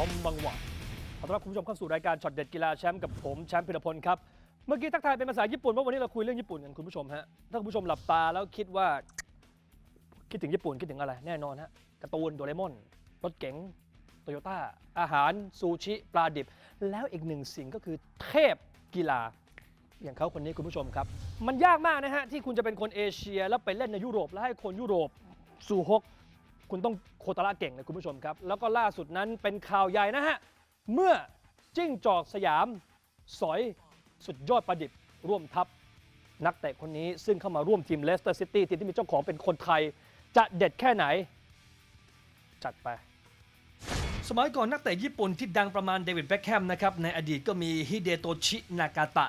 อมบังหวะขอต้อนรับคุณผู้ชมเข้าสู่รายการช็อตเด็ดกีฬาแชมป์กับผมแชมป์พิรพลครับ เมื่อกี้ทักทายเป็นภาษาญี่ปุ่นเพราะวันนี้เราคุยเรื่องญี่ปุ่นกันคุณผู้ชมฮะ ถ้าคุณผู้ชมหลับตาแล้วคิดว่า คิดถึงญี่ปุ่นคิดถึงอะไร แน่นอนฮะการ์ตูนโดเรมอนรถเก๋งโตโยต้าอาหารซูชิปลาดิบ แล้วอีกหนึ่งสิ่งก็คือเทพกีฬา อย่างเขาคนนี้คุณผู้ชมครับ มันยากมากนะฮะที่คุณจะเป็นคนเอเชียแล้วไปเล่นในยุโรปแล้วให้คนยุโรปสู่ฮก คุณต้องโคตรละเก่งนะคุณผู้ชมครับ แล้วก็ล่าสุดนั้นเป็นข่าวใหญ่นะฮะ เมื่อจิ้งจอกสยาม สอยสุดยอดประดิษฐ์ร่วมทัพ นักเตะคนนี้ซึ่งเข้ามาร่วมทีมเลสเตอร์ซิตี้ทีมที่มีเจ้าของเป็นคนไทย จะเด็ดแค่ไหน จัดไปสมัยก่อนนักเตะญี่ปุ่นที่ดังประมาณเดวิดแบ็คแฮมนะครับในอดีตก็มีฮิเดโตชินากาตะ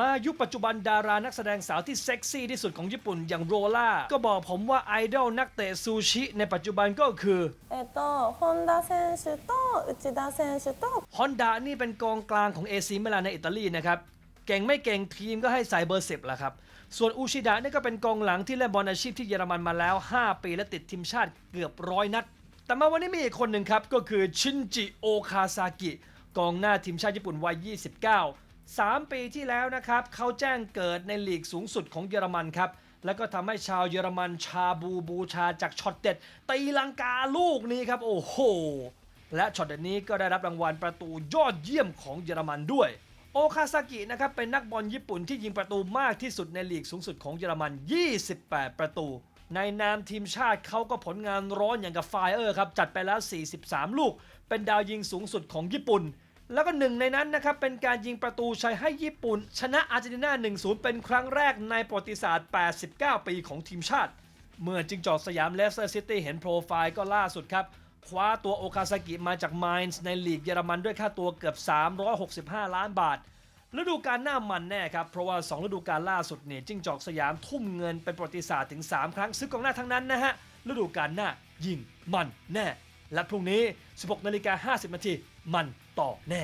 มายุคปัจจุบันดารานักแสดงสาวที่เซ็กซี่ที่สุดของญี่ปุ่นอย่างโรล่า ก็บอกผมว่าไอดอลนักเตะซูชิในปัจจุบันก็คือเอโตฮอนดาเซนชิโตอุจิดาเซนชิโตฮอนดานี่เป็นกองกลางของเอซีเมิลานในอิตาลีนะครับ เก่งไม่เก่งทีมก็ให้ใส่เบอร์สิบละครับ ส่วนอุชิดะนี่ก็เป็นกองหลังที่เล่นบอลอาชีพที่เยอรมันมาแล้ว 5 ปีและติดทีมชาติเกือบร้อยนัด แต่มาวันนี้มีอีกคนหนึ่งครับก็คือชินจิโอคาซากิกองหน้าทีมชาติญี่ปุ่นวัย 29 3 ปีที่แล้วนะครับเขาแจ้งเกิดในลีกสูงสุดของเยอรมันครับ แล้วก็ทำให้ชาวเยอรมันชาบูบูชาจากช็อตเด็ดตีลังกาลูกนี้ครับ โอ้โห และช็อตเด็ดนี้ก็ได้รับรางวัลประตูยอดเยี่ยมของเยอรมันด้วย โอคาซากินะครับเป็นนักบอลญี่ปุ่นที่ยิงประตูมากที่สุดในลีกสูงสุดของเยอรมัน 28 ประตู ในนามทีมชาติเขาก็ผลงานร้อนอย่างกับไฟเออร์ครับจัดไปแล้ว 43 ลูก เป็นดาวยิงสูงสุดของญี่ปุ่น แล้วก็หนึ่งในนั้นนะครับเป็นการยิงประตูชัยให้ญี่ปุ่น ชนะอาร์เจนตินา 1-0 เป็นครั้งแรกในประวัติศาสตร์ 89 ปีของทีมชาติ เมื่อจิงจอกสยามเลสเตอร์ซิตี้เห็นโปรไฟล์ก็ล่าสุดครับ คว้าตัวโอคาซากิมาจากไมน์ในลีกเยอรมันด้วยค่าตัวเกือบ 365 ล้านบาทฤดูกาลหน้ามันแน่ครับ เพราะว่า 2 ฤดูกาลล่าสุดเนี่ยจิ้งจอกสยามทุ่มเงินเป็นประวัติศาสตร์ถึง 3 ครั้ง ซื้อกองหน้าทั้งนั้นนะฮะฤดูกาลหน้ายิงมันแน่ และพรุ่งนี้ 16นาฬิกา50นาทีมันต่อแน่